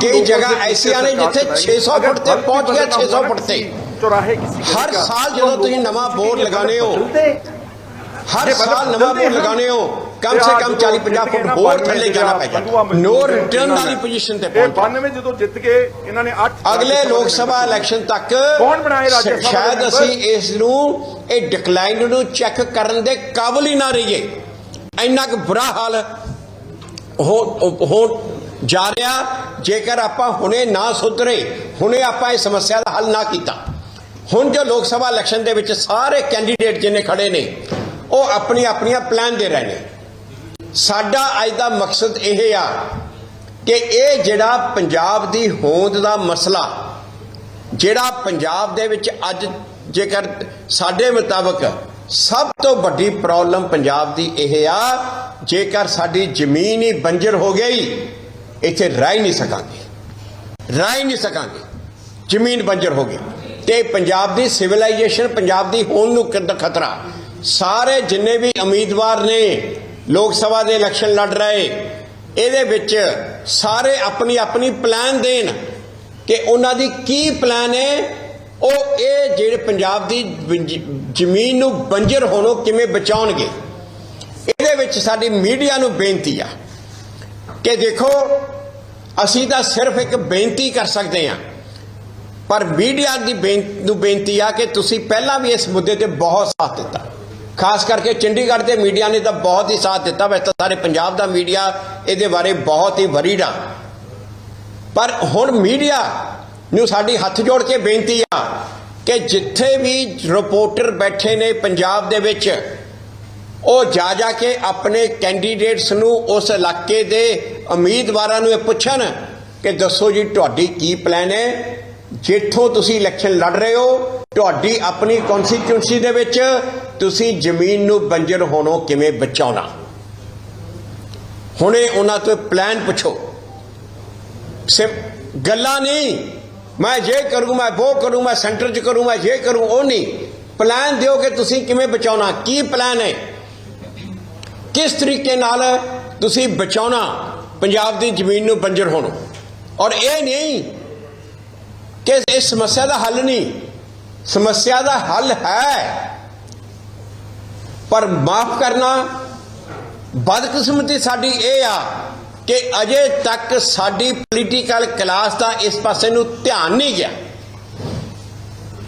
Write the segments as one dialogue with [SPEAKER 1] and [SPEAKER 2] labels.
[SPEAKER 1] ਕਈ ਜਗ੍ਹਾ ਐਸੀਆਂ ਨੇ ਜਿੱਥੇ 600 ਫੁੱਟ ਤੇ ਪਹੁੰਚ ਗਿਆ 600 ਫੁੱਟ ਤੇ
[SPEAKER 2] ਚੌਰਾਹੇ ਕਿਸੇ
[SPEAKER 1] ਹਰ ਸਾਲ ਜਦੋਂ ਤੁਸੀਂ ਨਵਾਂ ਬੋਰਡ ਲਗਾਉਂਦੇ ਹੋ ਹਰ ਸਾਲ ਨਵਾਂ ਬੋਰਡ ਲਗਾਉਂਦੇ ਹੋ ਕਮ ਸੇ ਕਮ 40 50 ਫੁੱਟ ਹੋਰ ਥੱਲੇ ਜਾਣਾ ਪੈ ਜਾਂਦਾ ਨੋ ਰਿਟਰਨ ਵਾਲੀ ਪੋਜੀਸ਼ਨ ਤੇ ਪਹੁੰਚ
[SPEAKER 2] 92 ਜਦੋਂ ਜਿੱਤ ਗਏ ਇਹਨਾਂ ਨੇ 8
[SPEAKER 1] ਅਗਲੇ ਲੋਕ ਸਭਾ ਇਲੈਕਸ਼ਨ ਤੱਕ
[SPEAKER 2] ਕੌਣ ਬਣਾਏ ਰਾਜ ਸਭਾ
[SPEAKER 1] ਸ਼ਾਇਦ? ਅਸੀਂ ਇਸ ਨੂੰ ਇਹ ਡਿਕਲਾਈਨ ਨੂੰ ਚੈੱਕ ਕਰਨ ਦੇ ਕਾਬਲ ਹੀ ਨਾ ਰਹੀਏ ਇੰਨਾ ਕੁ ਬੁਰਾ ਹਾਲ ਹੋ ਹੋ ਜਾ ਰਿਹਾ, ਜੇਕਰ ਆਪਾਂ ਹੁਣੇ ਨਾ ਸੁਧਰੇ, ਹੁਣੇ ਆਪਾਂ ਇਹ ਸਮੱਸਿਆ ਦਾ ਹੱਲ ਨਾ ਕੀਤਾ। ਹੁਣ ਜੋ ਲੋਕ ਸਭਾ ਇਲੈਕਸ਼ਨ ਦੇ ਵਿੱਚ ਸਾਰੇ ਕੈਂਡੀਡੇਟ ਜਿੰਨੇ ਖੜੇ ਨੇ, ਉਹ ਆਪਣੀ ਆਪਣੀਆਂ ਪਲਾਨ ਦੇ ਰਹੇ ਨੇ। ਸਾਡਾ ਅੱਜ ਦਾ ਮਕਸਦ ਇਹ ਆ ਕਿ ਇਹ ਜਿਹੜਾ ਪੰਜਾਬ ਦੀ ਹੋਂਦ ਦਾ ਮਸਲਾ, ਜਿਹੜਾ ਪੰਜਾਬ ਦੇ ਵਿੱਚ ਅੱਜ ਜੇਕਰ ਸਾਡੇ ਮੁਤਾਬਕ ਸਭ ਤੋਂ ਵੱਡੀ ਪ੍ਰੋਬਲਮ ਪੰਜਾਬ ਦੀ ਇਹ ਆ, ਜੇਕਰ ਸਾਡੀ ਜ਼ਮੀਨ ਹੀ ਬੰਜਰ ਹੋ ਗਈ ਇੱਥੇ ਰਹਿ ਹੀ ਨਹੀਂ ਸਕਾਂਗੇ। ਰਹਿ ਹੀ ਨਹੀਂ ਸਕਾਂਗੇ। ਜ਼ਮੀਨ ਬੰਜਰ ਹੋ ਗਈ। ਤੇ ਪੰਜਾਬ ਦੀ ਸਿਵਲਾਈਜੇਸ਼ਨ ਪੰਜਾਬ ਦੀ ਹੋਣ ਨੂੰ ਕਿੰਨਾ ਖਤਰਾ। ਸਾਰੇ ਜਿੰਨੇ ਵੀ ਉਮੀਦਵਾਰ ਨੇ, ਲੋਕ ਸਭਾ ਦੇ ਇਲੈਕਸ਼ਨ ਲੜ ਰਹੇ, ਇਹਦੇ ਵਿੱਚ ਸਾਰੇ ਆਪਣੀ ਆਪਣੀ ਪਲਾਨ ਦੇਣ ਕਿ ਉਹਨਾਂ ਦੀ ਕੀ ਪਲਾਨ ਹੈ, ਉਹ ਇਹ ਜਿਹੜੇ ਪੰਜਾਬ ਦੀ ਜ਼ਮੀਨ ਨੂੰ ਬੰਜਰ ਹੋਣੋਂ ਕਿਵੇਂ ਬਚਾਉਣਗੇ। ਇਹਦੇ ਵਿੱਚ ਸਾਡੀ ਮੀਡੀਆ ਨੂੰ ਬੇਨਤੀ ਆ। ਕਿ ਦੇਖੋ, ਅਸੀਂ ਤਾਂ ਸਿਰਫ ਇੱਕ ਬੇਨਤੀ ਕਰ ਸਕਦੇ ਹਾਂ। ਪਰ ਮੀਡੀਆ ਦੀ ਬੇਨ- ਨੂੰ ਬੇਨਤੀ ਆ ਕਿ ਤੁਸੀਂ ਪਹਿਲਾਂ ਵੀ ਇਸ ਮੁੱਦੇ ਤੇ ਬਹੁਤ ਸਾਥ ਦਿੱਤਾ। ਖਾਸ ਕਰਕੇ ਚੰਡੀਗੜ੍ਹ ਦੇ ਮੀਡੀਆ ਨੇ ਤਾਂ ਬਹੁਤ ਹੀ ਸਾਥ ਦਿੱਤਾ। ਵੈਸੇ ਤਾਂ ਸਾਰੇ ਪੰਜਾਬ ਦਾ ਮੀਡੀਆ ਇਹਦੇ ਬਾਰੇ ਬਹੁਤ ਹੀ ਵਰੀਡ ਆ। ਪਰ ਹੁਣ ਮੀਡੀਆ ਨੂੰ ਸਾਡੀ ਹੱਥ ਜੋੜ ਕੇ ਬੇਨਤੀ ਆ ਕਿ ਜਿੱਥੇ ਵੀ ਰਿਪੋਰਟਰ ਬੈਠੇ ਨੇ ਪੰਜਾਬ ਦੇ ਵਿੱਚ ਉਹ ਜਾ ਜਾ ਕੇ ਆਪਣੇ ਕੈਂਡੀਡੇਟਸ ਨੂੰ ਉਸ ਇਲਾਕੇ ਦੇ ਉਮੀਦਵਾਰਾਂ ਨੂੰ ਇਹ ਪੁੱਛਣ ਕਿ ਦੱਸੋ ਜੀ, ਤੁਹਾਡੀ ਕੀ ਪਲਾਨ ਹੈ? ਜਿੱਥੋਂ ਤੁਸੀਂ ਇਲੈਕਸ਼ਨ ਲੜ ਰਹੇ ਹੋ, ਤੁਹਾਡੀ ਆਪਣੀ ਕਨਸਟੀਟਿਊਂਸੀ ਦੇ ਵਿੱਚ ਤੁਸੀਂ ਜ਼ਮੀਨ ਨੂੰ ਬੰਜਰ ਹੋਣੋਂ ਕਿਵੇਂ ਬਚਾਉਣਾ? ਹੁਣੇ ਉਹਨਾਂ ਤੋਂ ਪਲਾਨ ਪੁੱਛੋ। ਸਿਰਫ ਗੱਲਾਂ ਨਹੀਂ, ਮੈਂ ਇਹ ਕਰੂੰ, ਮੈਂ ਉਹ ਕਰੂੰ, ਮੈਂ ਸੈਂਟਰ 'ਚ ਕਰੂੰ, ਮੈਂ ਇਹ ਕਰੂੰ, ਉਹ ਨਹੀਂ। ਪਲਾਨ ਦਿਓ ਕਿ ਤੁਸੀਂ ਕਿਵੇਂ ਬਚਾਉਣਾ। ਕੀ ਪਲਾਨ ਹੈ? ਕਿਸ ਤਰੀਕੇ ਨਾਲ ਤੁਸੀਂ ਬਚਾਉਣਾ ਪੰਜਾਬ ਦੀ ਜ਼ਮੀਨ ਨੂੰ ਬੰਜਰ ਹੋਣ? ਔਰ ਇਹ ਨਹੀਂ ਕਿ ਇਸ ਸਮੱਸਿਆ ਦਾ ਹੱਲ ਨਹੀਂ। ਸਮੱਸਿਆ ਦਾ ਹੱਲ ਹੈ। ਪਰ ਮਾਫ ਕਰਨਾ, ਬਦਕਿਸਮਤੀ ਸਾਡੀ ਇਹ ਆ ਕਿ ਅਜੇ ਤੱਕ ਸਾਡੀ ਪੋਲੀਟੀਕਲ ਕਲਾਸ ਦਾ ਇਸ ਪਾਸੇ ਨੂੰ ਧਿਆਨ ਨਹੀਂ ਗਿਆ।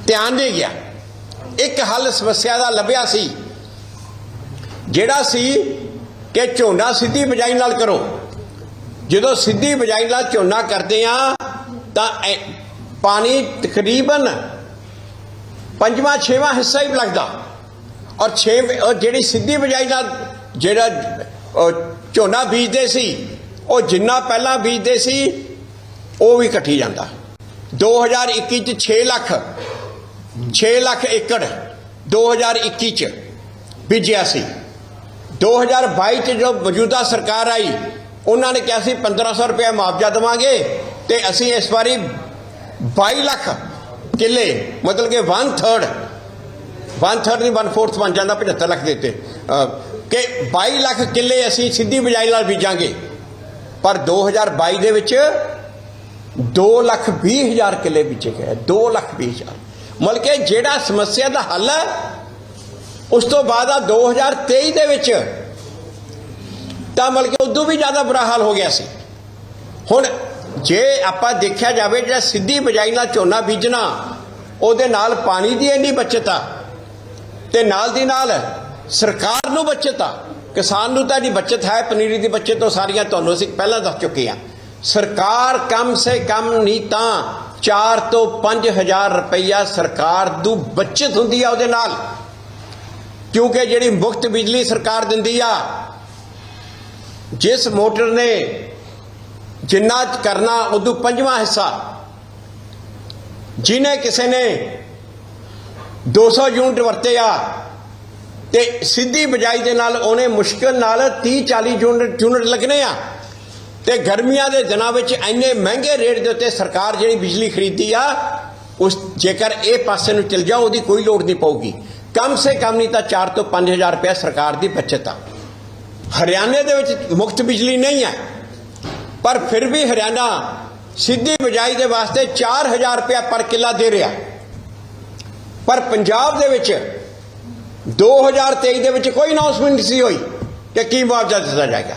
[SPEAKER 1] ਧਿਆਨ ਨਹੀਂ ਗਿਆ। ਇੱਕ ਹੱਲ ਸਮੱਸਿਆ ਦਾ ਲੱਭਿਆ ਸੀ। ਜਿਹੜਾ ਸੀ ਕਿ ਝੋਨਾ ਸਿੱਧੀ ਬਜਾਈ ਨਾਲ ਕਰੋ। ਜਦੋਂ ਸਿੱਧੀ ਬਜਾਈ ਨਾਲ ਝੋਨਾ ਕਰਦੇ ਆ, ਤਾਂ ਪਾਣੀ ਤਕਰੀਬਨ ਪੰਜਵਾਂ, ਛੇਵਾਂ ਹਿੱਸਾ ਹੀ ਲੱਗਦਾ। ਔਰ ਛੇ ਜਿਹੜੀ ਸਿੱਧੀ ਬਜਾਈ ਨਾਲ ਜਿਹੜਾ ਝੋਨਾ ਬੀਜਦੇ ਸੀ, ਉਹ ਜਿੰਨਾ ਪਹਿਲਾਂ ਬੀਜਦੇ ਸੀ, ਉਹ ਵੀ ਘਟੀ ਜਾਂਦਾ। 2021 ਚ 6 ਲੱਖ 6 ਲੱਖ ਏਕੜ 2021 ਚ ਬੀਜਿਆ ਸੀ। 2022 ਚ ਜੋ ਮੌਜੂਦਾ ਸਰਕਾਰ ਆਈ, ਉਹਨਾਂ ਨੇ ਕਿਹਾ ਸੀ 1500 ਰੁਪਏ ਮੁਆਵਜ਼ਾ ਦੇਵਾਂਗੇ ਤੇ ਅਸੀਂ ਇਸ ਵਾਰੀ 22 ਲੱਖ ਕਿੱਲੇ, ਮਤਲਬ ਕਿ 1/3 1/3 ਨਹੀਂ 1/4 ਬਣ ਜਾਂਦਾ 75 ਲੱਖ ਦੇ ਉੱਤੇ। ਕਿ 22 ਲੱਖ ਕਿੱਲੇ ਅਸੀਂ ਸਿੱਧੀ ਬਿਜਾਈ ਨਾਲ ਬੀਜਾਂਗੇ। ਪਰ 2022 ਦੇ ਵਿੱਚ 2 ਲੱਖ 20 ਹਜ਼ਾਰ ਕਿੱਲੇ ਬੀਜੇ ਗਏ 2 ਲੱਖ 20 ਹਜ਼ਾਰ। ਮਤਲਬ ਕਿ ਜਿਹੜਾ ਸਮੱਸਿਆ ਦਾ ਹੱਲ ਹੈ ਉਸ ਤੋਂ ਬਾਅਦ ਆ 2023 ਦੇ ਵਿੱਚ ਤਾਂ ਮਤਲਬ ਕਿ ਉਦੋਂ ਵੀ ਜ਼ਿਆਦਾ ਬੁਰਾ ਹਾਲ ਹੋ ਗਿਆ ਸੀ। ਹੁਣ ਜੇ ਆਪਾਂ ਦੇਖਿਆ ਜਾਵੇ ਜਿਹੜਾ ਸਿੱਧੀ ਬਜਾਈ ਨਾਲ ਝੋਨਾ ਬੀਜਣਾ, ਉਹਦੇ ਨਾਲ ਪਾਣੀ ਦੀ ਇੰਨੀ ਬਚਤ ਆ ਤੇ ਨਾਲ ਦੀ ਨਾਲ ਸਰਕਾਰ ਨੂੰ ਬਚਤ ਆ। ਕਿਸਾਨ ਨੂੰ ਤਾਂ ਦੀ ਬਚਤ ਹੈ, ਪਨੀਰੀ ਦੀ ਬਚਤ ਤੋਂ ਸਾਰੀਆਂ ਤੁਹਾਨੂੰ ਅਸੀਂ ਪਹਿਲਾਂ ਦੱਸ ਚੁੱਕੇ ਆ ਸਰਕਾਰ ਕਮ ਸੇ ਕਮ ਨਹੀਂ ਤਾਂ 4 ਤੋਂ 5000 ਰੁਪਈਆ ਸਰਕਾਰ ਨੂੰ ਬਚਤ ਹੁੰਦੀ ਆ ਉਹਦੇ ਨਾਲ। ਕਿਉਂਕਿ ਜਿਹੜੀ ਮੁਫਤ ਬਿਜਲੀ ਸਰਕਾਰ ਦਿੰਦੀ ਆ, ਜਿਸ ਮੋਟਰ ਨੇ ਜਿੰਨਾ ਕਰਨਾ ਉਦੋਂ ਪੰਜਵਾਂ ਹਿੱਸਾ। ਜਿਨੇ ਕਿਸੇ ਨੇ 200 ਯੂਨਿਟ ਵਰਤੇ ਆ ਤੇ ਸਿੱਧੀ ਬਜਾਈ ਦੇ ਨਾਲ ਉਹਨੇ ਮੁਸ਼ਕਲ ਨਾਲ 30 40 ਯੂਨਿਟ ਯੂਨਿਟ ਲੱਗਣੇ ਆ। ਤੇ ਗਰਮੀਆਂ ਦੇ ਦਿਨਾਂ ਵਿੱਚ ਇੰਨੇ ਮਹਿੰਗੇ ਰੇਟ ਦੇ ਉੱਤੇ ਸਰਕਾਰ ਜਿਹੜੀ ਬਿਜਲੀ ਖਰੀਦੀ ਆ, ਉਸ ਜੇਕਰ ਇਹ ਪਾਸੇ ਨੂੰ ਚਲ ਜਾਓ, ਉਹਦੀ ਕੋਈ ਲੋੜ ਨਹੀਂ ਪਊਗੀ। ਕਮ ਸੇ ਕਮ ਨਹੀਂ ਤਾਂ 4 ਤੋਂ 5000 ਰੁਪਏ ਸਰਕਾਰ ਦੀ ਬਚਤ ਆ। ਹਰਿਆਣੇ ਦੇ ਵਿੱਚ ਮੁਫਤ ਬਿਜਲੀ ਨਹੀਂ ਹੈ। ਪਰ ਫਿਰ ਵੀ ਹਰਿਆਣਾ ਸਿੱਧੀ ਬਿਜਾਈ ਦੇ ਵਾਸਤੇ 4000 ਰੁਪਇਆ ਪਰ ਕਿੱਲਾ ਦੇ ਰਿਹਾ। ਪਰ ਪੰਜਾਬ ਦੇ ਵਿੱਚ 2023 ਦੇ ਵਿੱਚ ਕੋਈ ਅਨਾਉਂਸਮੈਂਟ ਸੀ ਹੋਈ ਕਿ ਕੀ ਮੁਆਵਜ਼ਾ ਦਿੱਤਾ ਜਾਏਗਾ।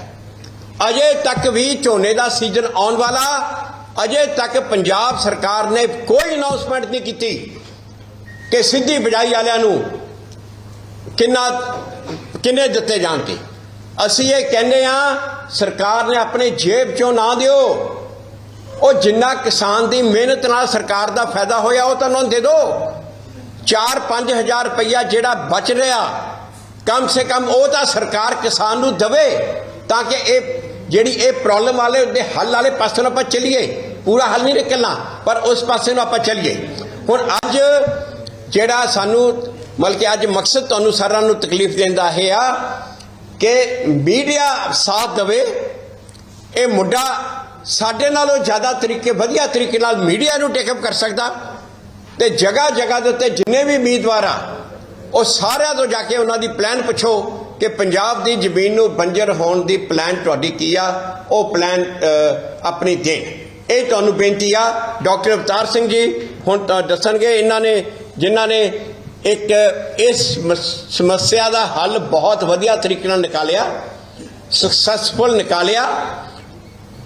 [SPEAKER 1] ਅਜੇ ਤੱਕ ਵੀ ਝੋਨੇ ਦਾ ਸੀਜ਼ਨ ਆਉਣ ਵਾਲਾ, ਅਜੇ ਤੱਕ ਪੰਜਾਬ ਸਰਕਾਰ ਨੇ ਕੋਈ ਅਨਾਉਂਸਮੈਂਟ ਨਹੀਂ ਕੀਤੀ ਕਿ ਸਿੱਧੀ ਬਿਜਾਈ ਵਾਲਿਆਂ ਨੂੰ ਕਿੰਨਾ, ਕਿੰਨੇ ਦਿੱਤੇ ਜਾਣਗੇ ਅਸੀਂ ਇਹ ਕਹਿੰਦੇ ਆ ਸਰਕਾਰ ਨੇ ਆਪਣੇ ਜੇਬ ਚੋਂ ਨਾ ਦਿਓ। ਉਹ ਜਿੰਨਾ ਕਿਸਾਨ ਦੀ ਮਿਹਨਤ ਨਾਲ ਸਰਕਾਰ ਦਾ ਫਾਇਦਾ ਹੋਇਆ, ਉਹ ਤਾਂ ਉਹਨਾਂ ਨੂੰ ਦੇ ਦਿਓ 4-5000 ਰੁਪਈਆ ਜਿਹੜਾ ਬਚ ਰਿਹਾ, ਕਮ ਸੇ ਕਮ ਉਹ ਤਾਂ ਸਰਕਾਰ ਕਿਸਾਨ ਨੂੰ ਦਵੇ, ਤਾਂ ਕਿ ਇਹ ਜਿਹੜੀ ਇਹ ਪ੍ਰੋਬਲਮ ਵਾਲੇ ਉਹਦੇ ਹੱਲ ਵਾਲੇ ਪਾਸੇ ਨੂੰ ਆਪਾਂ ਚੱਲੀਏ। ਪੂਰਾ ਹੱਲ ਨਹੀਂ ਨਿਕਲਣਾ, ਪਰ ਉਸ ਪਾਸੇ ਨੂੰ ਆਪਾਂ ਚੱਲੀਏ। ਹੁਣ ਅੱਜ ਜਿਹੜਾ ਸਾਨੂੰ ਬਲਕਿ ਅੱਜ ਮਕਸਦ ਤੁਹਾਨੂੰ ਸਾਰਿਆਂ ਨੂੰ ਤਕਲੀਫ ਦਿੰਦਾ ਇਹ ਆ ਕਿ ਮੀਡੀਆ ਸਾਥ ਦੇਵੇ, ਇਹ ਮੁੱਢਾ ਸਾਡੇ ਨਾਲੋਂ ਜ਼ਿਆਦਾ ਤਰੀਕੇ, ਵਧੀਆ ਤਰੀਕੇ ਨਾਲ ਮੀਡੀਆ ਨੂੰ ਟੇਕਅਪ ਕਰ ਸਕਦਾ ਤੇ ਜਗ੍ਹਾ ਜਗ੍ਹਾ ਦੇ ਉੱਤੇ ਜਿੰਨੇ ਵੀ ਉਮੀਦਵਾਰ ਆ, ਉਹ ਸਾਰਿਆਂ ਤੋਂ ਜਾ ਕੇ ਉਹਨਾਂ ਦੀ ਪਲਾਨ ਪੁੱਛੋ ਕਿ ਪੰਜਾਬ ਦੀ ਜ਼ਮੀਨ ਨੂੰ ਬੰਜਰ ਹੋਣ ਦੀ ਪਲਾਨ ਤੁਹਾਡੀ ਕੀ ਆ, ਉਹ ਪਲਾਨ ਆਪਣੀ ਦੇਣ। ਇਹ ਤੁਹਾਨੂੰ ਬੇਨਤੀ ਆ, ਡਾਕਟਰ ਅਵਤਾਰ ਸਿੰਘ ਜੀ ਹੁਣ ਦੱਸਣਗੇ, ਇਹਨਾਂ ਨੇ, ਜਿਨ੍ਹਾਂ ਨੇ ਇੱਕ ਇਸ ਸਮੱਸਿਆ ਦਾ ਹੱਲ ਬਹੁਤ ਵਧੀਆ ਤਰੀਕੇ ਨਾਲ ਨਿਕਾਲਿਆ ਸਕਸੈਸਫੁਲ ਨਿਕਾਲਿਆ,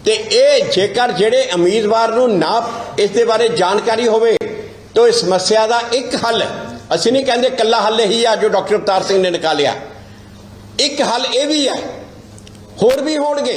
[SPEAKER 1] ਤੇ ਇਹ ਜੇਕਰ ਜਿਹੜੇ ਉਮੀਦਵਾਰ ਨੂੰ ਨਾ ਇਸ ਦੇ ਬਾਰੇ ਜਾਣਕਾਰੀ ਹੋਵੇ, ਤਾਂ ਇਸ ਸਮੱਸਿਆ ਦਾ ਇੱਕ ਹੱਲ, ਅਸੀਂ ਨਹੀਂ ਕਹਿੰਦੇ ਕੱਲਾ ਹੱਲ ਇਹੀ ਆ ਜੋ ਡਾਕਟਰ ਅਵਤਾਰ ਸਿੰਘ ਨੇ ਨਿਕਾਲਿਆ। ਇੱਕ ਹੱਲ ਇਹ ਵੀ ਹੈ, ਹੋਰ ਵੀ ਹੋਣਗੇ।